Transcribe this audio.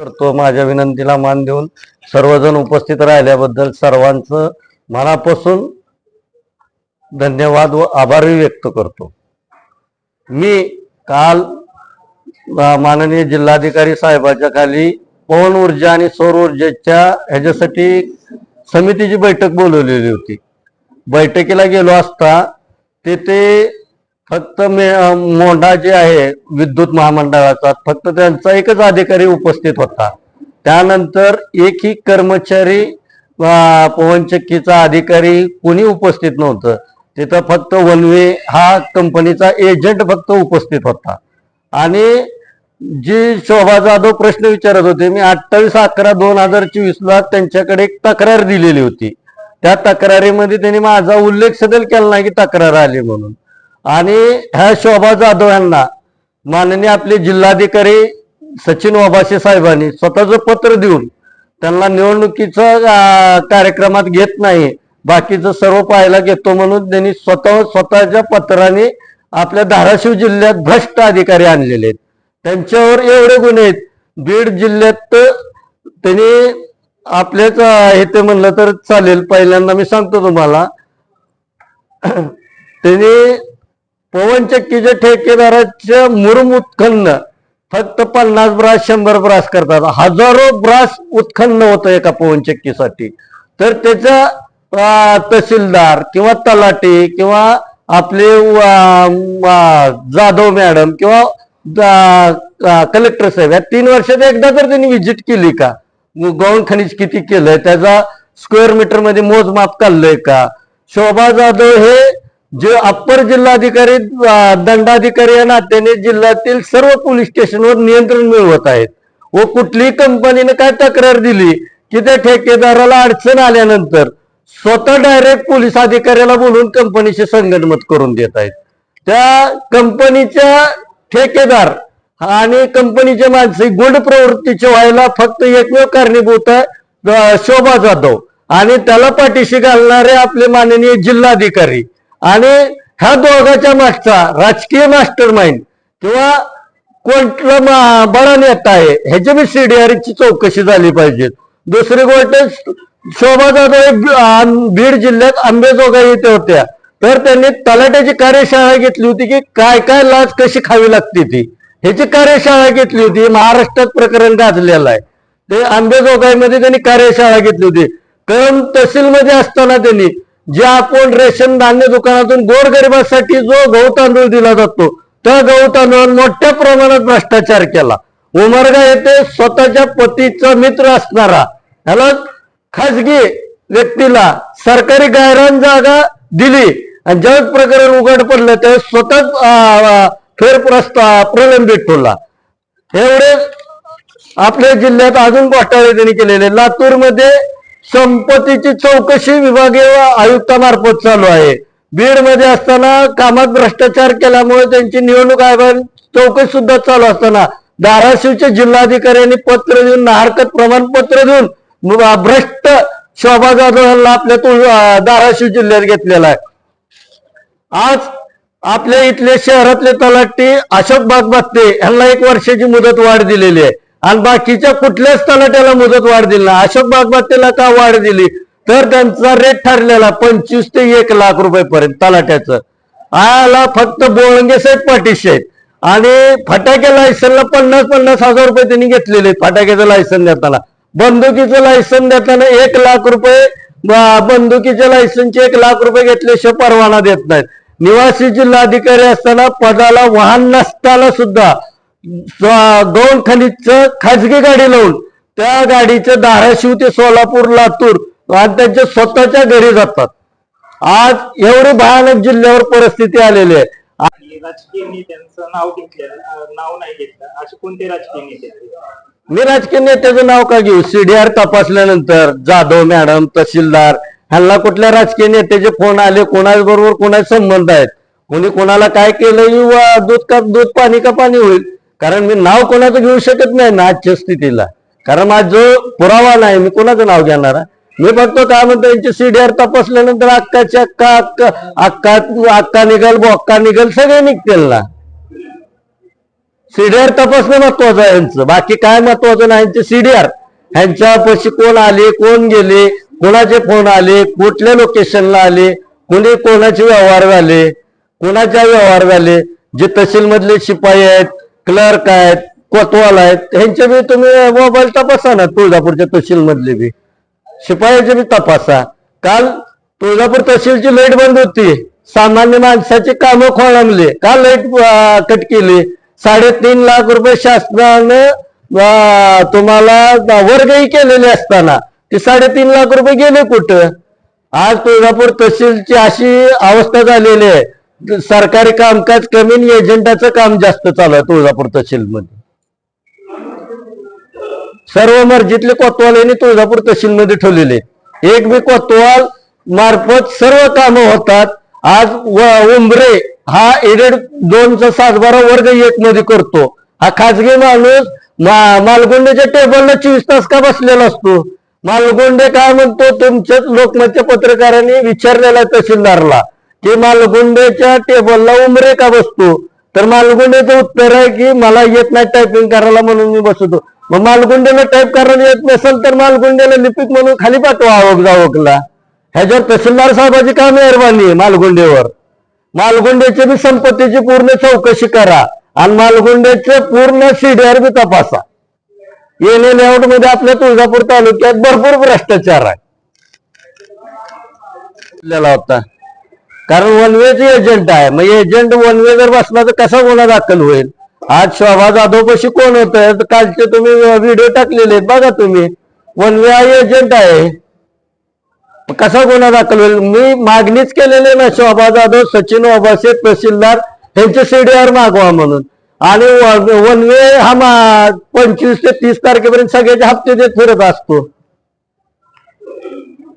करतो. माझ्या विनंतीला मान देऊन सर्वजण उपस्थित राहिल्याबद्दल सर्वांचं मनापासून धन्यवाद व आभारही व्यक्त करतो. मी काल माननीय जिल्हाधिकारी साहेबाच्या खाली पवन ऊर्जा आणि सौर ऊर्जेच्या ह्याच्यासाठी समितीची बैठक बोलवलेली होती. बैठकीला गेलो असता तेथे फक्त मोंढा जे आहे विद्युत महामंडळाचा फक्त त्यांचा एकच अधिकारी उपस्थित होता. त्यानंतर एकही कर्मचारी पवनचक्कीचा अधिकारी कोणी उपस्थित नव्हतं. तिथं फक्त वनवे हा कंपनीचा एजंट फक्त उपस्थित होता. आणि जी शोभा जाधव प्रश्न विचारत होते मी अठ्ठावीस अकरा दोन हजार चोवीस ला त्यांच्याकडे एक तक्रार दिलेली होती. त्या तक्रारीमध्ये त्यांनी माझा उल्लेख सदैल केला नाही की तक्रार आली म्हणून. आणि ह्या शोभा जाधव यांना माननीय आपले जिल्हाधिकारी सचिन ओबासे साहेबांनी स्वतःचं पत्र देऊन त्यांना निवडणुकीचं कार्यक्रमात घेत नाही. बाकीचं सर्व पाहायला घेतो म्हणून त्यांनी स्वतः स्वतःच्या पत्राने आपल्या धाराशिव जिल्ह्यात भ्रष्ट अधिकारी आणलेले आहेत. त्यांच्यावर एवढे गुन्हे आहेत. बीड जिल्ह्यात तर त्यांनी आपल्याच हे ते म्हणलं तर चालेल. पहिल्यांदा मी सांगतो तुम्हाला. त्यांनी पवनचक्कीच्या ठेकेदाराच्या मुरुम उत्खन्न फक्त पन्नास ब्रास शंभर ब्रास करतात. हजारो ब्रास उत्खन्न होतं एका पवनचक्कीसाठी. तर त्याचा तहसीलदार किंवा तलाटे किंवा आपले जाधव मॅडम किंवा कलेक्टर साहेब या तीन वर्षात एकदा तर त्यांनी व्हिजिट केली का? गौण खनिज किती केलंय? त्याचा स्क्वेअर मीटरमध्ये मोजमाप काढलंय का? शोभा जाधव हे जे अप्पर जिल्हाधिकारी अं, दंडाधिकारी या नात्याने जिल्ह्यातील सर्व पोलीस स्टेशनवर नियंत्रण मिळवत आहेत. व कुठलीही कंपनीने काय तक्रार दिली की त्या ठेकेदाराला अडचण आल्यानंतर स्वतः डायरेक्ट पोलीस अधिकाऱ्याला बोलून कंपनीशी संगनमत करून देत आहेत. त्या कंपनीच्या ठेकेदार आणि कंपनीचे माणसे गुंड प्रवृत्तीचे व्हायला फक्त एकमेव कारणीभूत आहे शोभा जाधव. आणि त्याला पाठीशी घालणारे आपले माननीय जिल्हाधिकारी आणि ह्या दोघांच्या मागचा राजकीय मास्टर माइंड किंवा कोणता बडा नेता आहे ह्याची बी सीडीआरची चौकशी झाली पाहिजे. दुसरी गोष्ट शोभा जाधव आं- बीड जिल्ह्यात आंबेजोगाई येथे होत्या. तर त्यांनी तलाट्याची कार्यशाळा घेतली होती की काय काय लाच कशी खावी लागते ती. ह्याची कार्यशाळा घेतली होती महाराष्ट्रात प्रकरण गाजलेलं आहे. ते आंबेजोगाईमध्ये त्यांनी कार्यशाळा घेतली होती. कारण तहसीलमध्ये असताना त्यांनी जे आपण रेशन धान्य दुकानातून गोरगरिबासाठी जो गहू तांदूळ दिला जातो त्या गहू तांदूळ मोठ्या प्रमाणात भ्रष्टाचार केला. उमरगा येथे स्वतःच्या पतीचा मित्र असणारा ह्याला खाजगी व्यक्तीला सरकारी गायरान जागा दिली आणि ज्यावेळेस प्रकरण उघड पडलं त्यावेळेस स्वतःच फेर प्रस्ताव प्रलंबित ठेवला. एवढे आपल्या जिल्ह्यात अजून घोटाळे त्यांनी केलेले. लातूरमध्ये संपत्तीची चौकशी विभागीय आयुक्तामार्फत चालू आहे. बीडमध्ये असताना कामात भ्रष्टाचार केल्यामुळे त्यांची निवडणूक आयोग चौकशी सुद्धा चालू असताना धाराशिवच्या जिल्हाधिकाऱ्यांनी पत्र देऊन नाहरकत प्रमाणपत्र देऊन भ्रष्ट शोभा जाधव यांना आपल्या तो धाराशिव जिल्ह्यात घेतलेला आहे. आज आपल्या इथले शहरातले तलाठी अशोक बागबत्ते यांना एक वर्षाची मुदत वाढ दिलेली आहे. आणि बाकीच्या कुठल्याच तलाट्याला मुदत वाढ दिली ना. अशोक बागबत्तेला का वाढ दिली? तर त्यांचा रेट ठरलेला पंचवीस ते एक लाख रुपये पर्यंत तलाट्याचं. आला फक्त बोळंगे साहेब पाटीशे आहेत. आणि फटाके लायसनला पन्नास पन्नास हजार रुपये त्यांनी घेतलेले आहेत फटाक्याचं लायसन देताना. बंदुकीचं लायसन देताना एक लाख रुपये बंदुकीच्या लायसनचे एक लाख रुपये घेतल्याशिवाय परवाना देत नाहीत. निवासी जिल्हाधिकारी असताना पदाला वाहन नसताना सुद्धा गौण खनिजचं खाजगी गाडी लावून त्या गाडीचं धाराशिव ते सोलापूर लातूर. आणि त्यांच्या स्वतःच्या घरी जातात. आज एवढी भयानक जिल्ह्यावर परिस्थिती आलेली आहे. आणि राजकीय नेत्यांचं नाव घेतलेलं अं, नाव नाही घेतलं. असे कोणते राजकीय नेते आहेत? मी राजकीय नेत्याचं नाव का घेऊ? सीडीआर तपासल्यानंतर जाधव मॅडम तहसीलदार ह्यांना कुठल्या राजकीय नेत्याचे फोन आले? कोणाबरोबर कोणाचे संबंध आहेत? कोणी कोणाला काय केलं? दूध का दूध पाणी का पाणी होईल? कारण मी नाव कोणाचं घेऊ शकत नाही ना आजच्या स्थितीला. कारण माझं जो पुरावा नाही मी कोणाचं नाव घेणार? मी बघतो काय म्हणतो यांची सीडीआर तपासल्यानंतर अक्काची अक्का अक्का अक्का अक्का निघल बोक्का निघल सगळे निघतील ना. सीडीआर तपासणं महत्वाचं आहे यांचं. बाकी काय महत्वाचं नाही यांचे सीडीआर ह्यांच्या पशी कोण आले कोण गेले कोणाचे फोन आले कुठल्या लोकेशनला आले कोणी कोणाचे व्यवहार झाले कोणाच्या व्यवहार झाले जे तहसील मधले शिपाई आहेत क्लर्क आहेत कोतवाल आहेत ह्यांचे बी तुम्ही मोबाईल तपासा ना तुळजापूरच्या तहसील मधले बी. शिपायाचे बी तपासा. काल तुळजापूर तहसीलची लाइट बंद होती. सामान्य माणसाची कामं खोळंबली. का लाइट कट केली. साडेतीन लाख रुपये शासनानं तुम्हाला वर्गही केलेले असताना. ते साडेतीन लाख रुपये गेले कुठं? आज तुळजापूर तहसीलची अशी अवस्था झालेली आहे. सरकारी कामकाज कमी आणि काम जास्त चालू आहे तुळजापूर तहसीलमध्ये. सर्व मर्जीतले कोतवाल यांनी तुळजापूर तहसीलमध्ये ठेवलेले एक बी कोतवाल मार्फत सर्व कामं होतात. आज उंबरे हा एडेड दोनचा सातबारा वर्ग एक मध्ये करतो. हा खाजगी माणूस मा- मालगुंडेच्या टेबलला चोवीस तास का बसलेला असतो? मालगुंडे काय म्हणतो? तुमच्याच लोकमतच्या पत्रकारांनी विचारलेला तहसीलदारला. की मालगुंडेच्या टेबलला उमरे का बसतो? तर मालगुंडेचं उत्तर आहे की मला येत नाही टायपिंग करायला म्हणून मी बसतो. मग मालगुंडेला टाईप करायला येत नसेल तर मालगुंडेला लिपिक म्हणून खाली पाठवा आवक जावकला ह्याच्यावर तहसीलदार साहेबाची काय मेहरबानी आहे मालगुंडेवर? मालगुंडेची बी संपत्तीची पूर्ण चौकशी करा आणि मालगुंडेचे पूर्ण सीडीआर बी तपासा. येणे लेआउटमध्ये आपल्या तुळजापूर तालुक्यात भरपूर भ्रष्टाचार आहे. आपल्याला होता कारण वन वेचे एजंट आहे. मग एजंट वन वे जर बसला तर कसा गुन्हा दाखल होईल? आज शोभा जाधव पशी कोण होत? कालचे तुम्ही व्हिडिओ टाकलेले आहेत बघा तुम्ही. वन वे हा एजंट आहे. कसा गुन्हा दाखल होईल? मी मागणीच केलेली ना शोभा जाधव सचिन ओबासे तहसीलदार यांचे सीडीआर मागवा म्हणून. आणि वन वे हा मा- पंचवीस ते तीस तारखेपर्यंत सगळ्याचे हप्ते देत फिरत असतो.